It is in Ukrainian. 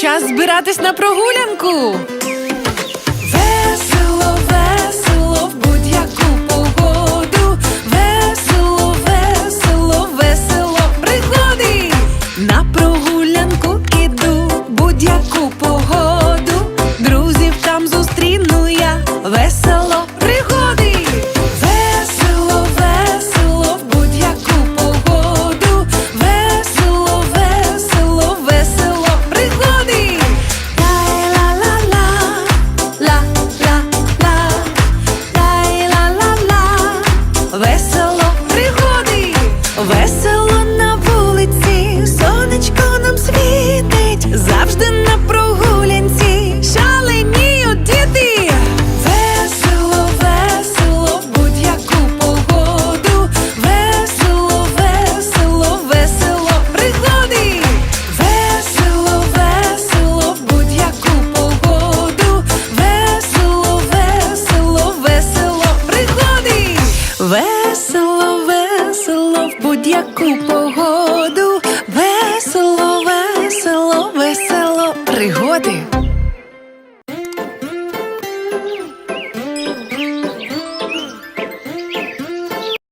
Час збиратись на прогулянку. Весело, весело в будь-яку погоду. Весело, весело, весело пригоди. На прогулянку іду, будь-яку погоду. Друзів там зустріну я. Весело Весело пригоди, весело весело в